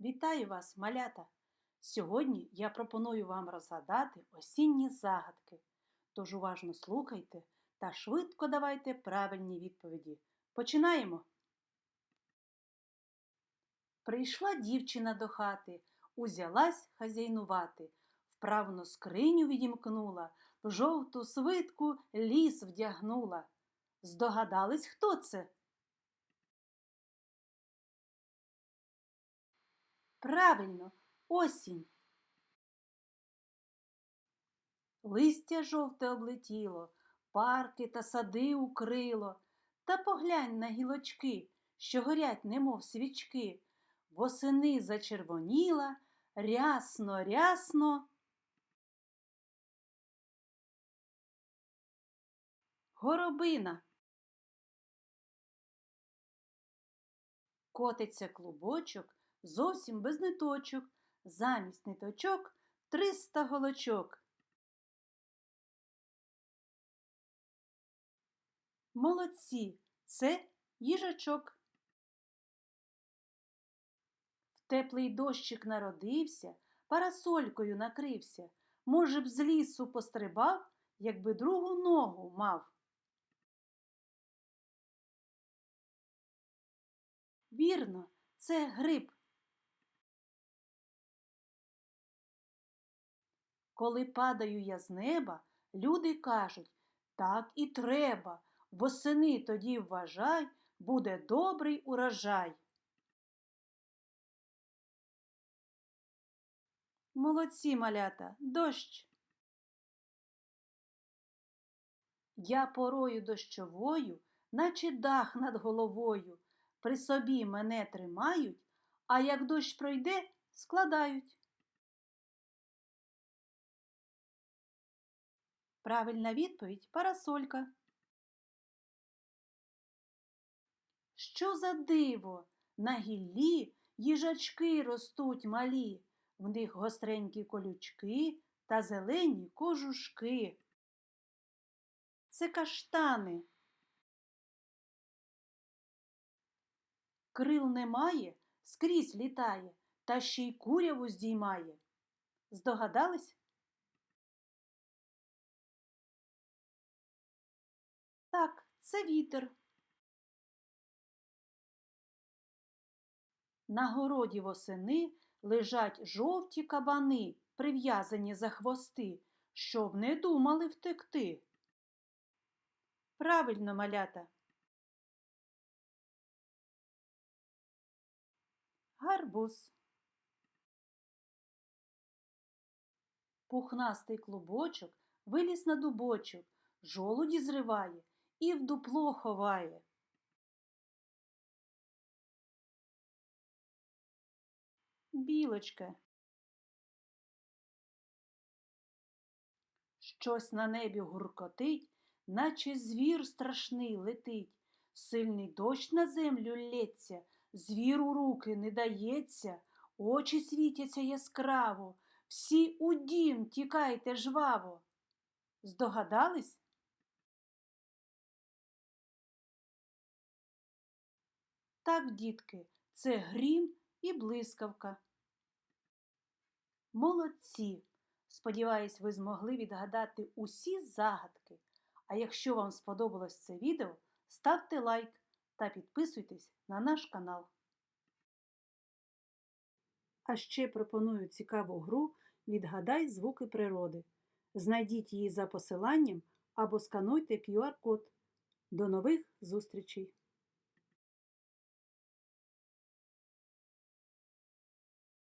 Вітаю вас, малята! Сьогодні я пропоную вам розгадати осінні загадки. Тож уважно слухайте та швидко давайте правильні відповіді. Починаємо! Прийшла дівчина до хати, узялась хазяйнувати, вправно скриню відімкнула, в жовту свитку ліс вдягнула. Здогадались, хто це? Правильно, осінь. Листя жовте облетіло, парки та сади укрило. Та поглянь на гілочки, що горять, немов свічки. Восени зачервоніла, рясно, рясно. Горобина. Котиться клубочок зовсім без ниточок, замість ниточок триста голочок. Молодці, це їжачок. В теплий дощик народився, парасолькою накрився. Може б, з лісу пострибав, якби другу ногу мав. Вірно, це гриб. Коли падаю я з неба, люди кажуть, так і треба, восени тоді вважай, буде добрий урожай. Молодці малята, дощ. Я порою дощовою, наче дах над головою, при собі мене тримають, а як дощ пройде, складають. Правильна відповідь парасолька. Що за диво? На гіллі їжачки ростуть малі, в них гостренькі колючки та зелені кожушки. Це каштани. Крил немає, скрізь літає, та ще й куряву здіймає. Здогадались? Так, це вітер. На городі восени лежать жовті кабани, прив'язані за хвости, щоб не думали втекти. Правильно, малята. Гарбуз. Пухнастий клубочок виліз на дубочок, жолуді зриває і в дупло ховає. Білочка. Щось на небі гуркотить, наче звір страшний летить. Сильний дощ на землю лється, у руки не дається, очі світяться яскраво, всі у дім тікайте жваво. Здогадались? Так, дітки, це грім і блискавка. Молодці! Сподіваюсь, ви змогли відгадати усі загадки. А якщо вам сподобалось це відео, ставте лайк та підписуйтесь на наш канал. А ще пропоную цікаву гру Відгадай звуки природи. Знайдіть її за посиланням або скануйте QR-код. До нових зустрічей!